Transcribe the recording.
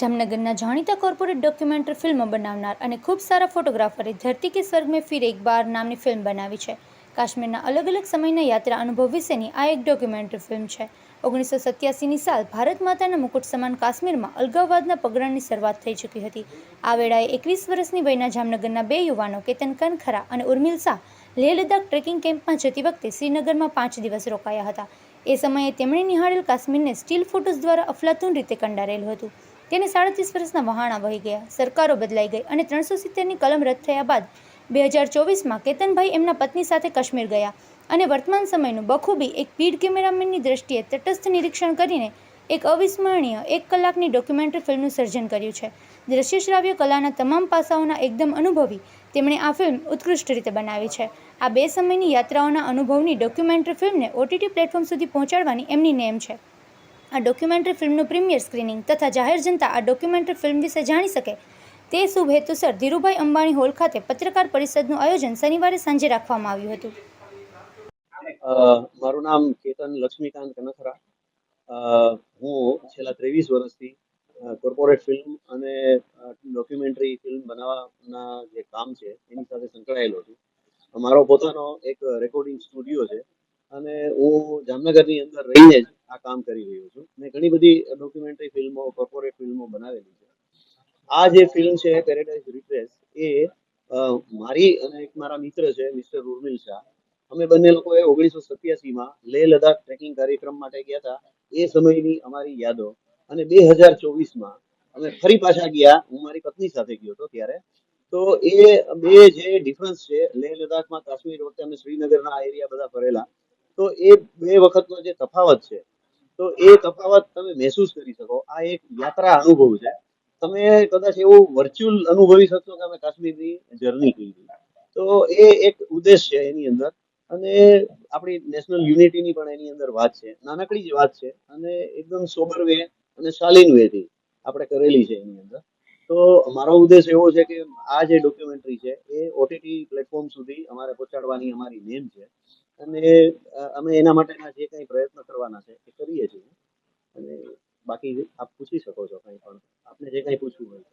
જામનગરના જાણીતા corporate documentary film બનાવનાર અને ખૂબ સારા ફોટોગ્રાફરે ધરતી કે સ્વર્ગ ફિર એક બાર નામની ફિલ્મ બનાવી છે. કાશ્મીરના અલગ અલગ સમયના યાત્રા અનુભવ વિશેની આ એક ડોક્યુમેન્ટરી ફિલ્મ છે. ઓગણીસો સત્યાસીની સાલ ભારત માતાના મુકુટ સમાન કાશ્મીરમાં અલગાવવાદના પગરણની શરૂઆત થઈ ચૂકી હતી. આ વેળાએ એકવીસ વર્ષની વયના જામનગરના બે યુવાનો કેતન કનખરા અને ઉર્મિલ શાહ લેહ લદ્દાખ ટ્રેકિંગ કેમ્પમાં જતી વખતે શ્રીનગરમાં પાંચ દિવસ રોકાયા હતા. એ સમયે તેમણે નિહાળેલ કાશ્મીરને સ્ટીલ ફોટોઝ દ્વારા અફલાતુન રીતે કંડારેલું હતું. તેને સાડત્રીસ વર્ષના વહાણા વહી ગયા. સરકારો બદલાઈ ગઈ અને ત્રણસો સિત્તેરની કલમ રદ થયા બાદ બે હજાર ચોવીસમાં કેતનભાઈ એમના પત્ની સાથે કાશ્મીર ગયા અને વર્તમાન સમયનું બખૂબી એક પીડ કેમેરામેનની દ્રષ્ટિએ તટસ્થ નિરીક્ષણ કરીને એક અવિસ્મરણીય એક કલાકની ડોક્યુમેન્ટરી ફિલ્મનું સર્જન કર્યું છે. દ્રશ્ય શ્રાવ્ય કલાના તમામ પાસાઓના એકદમ અનુભવી તેમણે આ ફિલ્મ ઉત્કૃષ્ટ રીતે બનાવી છે. આ બે સમયની યાત્રાઓના અનુભવની ડોક્યુમેન્ટરી ફિલ્મને ઓટીટી પ્લેટફોર્મ સુધી પહોંચાડવાની એમની નેમ છે. આ ડોક્યુમેન્ટરી ફિલ્મનું પ્રીમિયર સ્ક્રીનિંગ તથા જાહેર જનતા આ ડોક્યુમેન્ટરી ફિલ્મ વિશે જાણી શકે. તે શુભ હેતુસર ધીરુભાઈ અંબાણી હોલ ખાતે પત્રકાર પરિષદનું આયોજન શનિવારે સાંજે રાખવામાં આવ્યું હતું. મારું નામ કેતન લક્ષ્મીકાંત કનખરા. હું છેલ્લા ત્રેવીસ વર્ષથી કોર્પોરેટ ફિલ્મ અને ડોક્યુમેન્ટરી ફિલ્મ બનાવવાના જે કામ છે, એની સાથે સંકળાયેલો છું. મારો પોતાનો એક રેકોર્ડિંગ સ્ટુડિયો છે. અને હું જામનગરની અંદર રહીને જ આ કામ કરી રહ્યો છું. મેં ઘણી બધી ડોક્યુમેન્ટરી ફિલ્મો કોર્પોરેટ ફિલ્મો બનાવેલી છે. આ જે ફિલ્મ છે પેરેડાઇઝ રિટ્રેસ એ મારી અને એક મારા મિત્ર છે, મિસ્ટર ઉર્મિલ શાહ. અમે બંને લોકોએ ઓગણીસો સત્યાસીમાં લેહ લદાખ ટ્રેકિંગ કાર્યક્રમ માટે ગયા હતા. એ સમયની અમારી યાદો. અને બે હજાર ચોવીસમાં અમે ફરી પાછા ગયા. હું મારી પત્ની સાથે ગયો હતો ત્યારે. તો એ બે જે ડિફરન્સ છે, લેહ લદાખમાં કાશ્મીર વખતે અમે શ્રીનગરના એરિયા બધા ફરેલા. તો એ બે વખતનો જે તફાવત છે તો એ તફાવત તમે મહેસૂસ કરી શકો. આ એક યાત્રા અનુભવ છે. તમે કદાચ એવું વર્ચ્યુઅલ અનુભવી શકશો કે અમે કાશ્મીરની જર્ની કરી તો એ એક ઉદ્દેશ છે એની અંદર. અને આપણી નેશનલ યુનિટીની પણ એની અંદર વાત છે. નાનકડી જ વાત છે. અને એકદમ સોબર વે અને શાલીન વે થી આપણે કરેલી છે એની અંદર. તો મારો ઉદ્દેશ એવો છે કે આ જે ડોક્યુમેન્ટરી છે, એ ઓટીટી પ્લેટફોર્મ સુધી અમારે પહોંચાડવાની અમારી નેમ છે. અને અમે એના માટેના જે કંઈ પ્રયત્ન કરવાના છે એ કરીએ છીએ. અને બાકી આપ પૂછી શકો છો કંઈ પણ. આપને જે કંઈ પૂછવું હોય.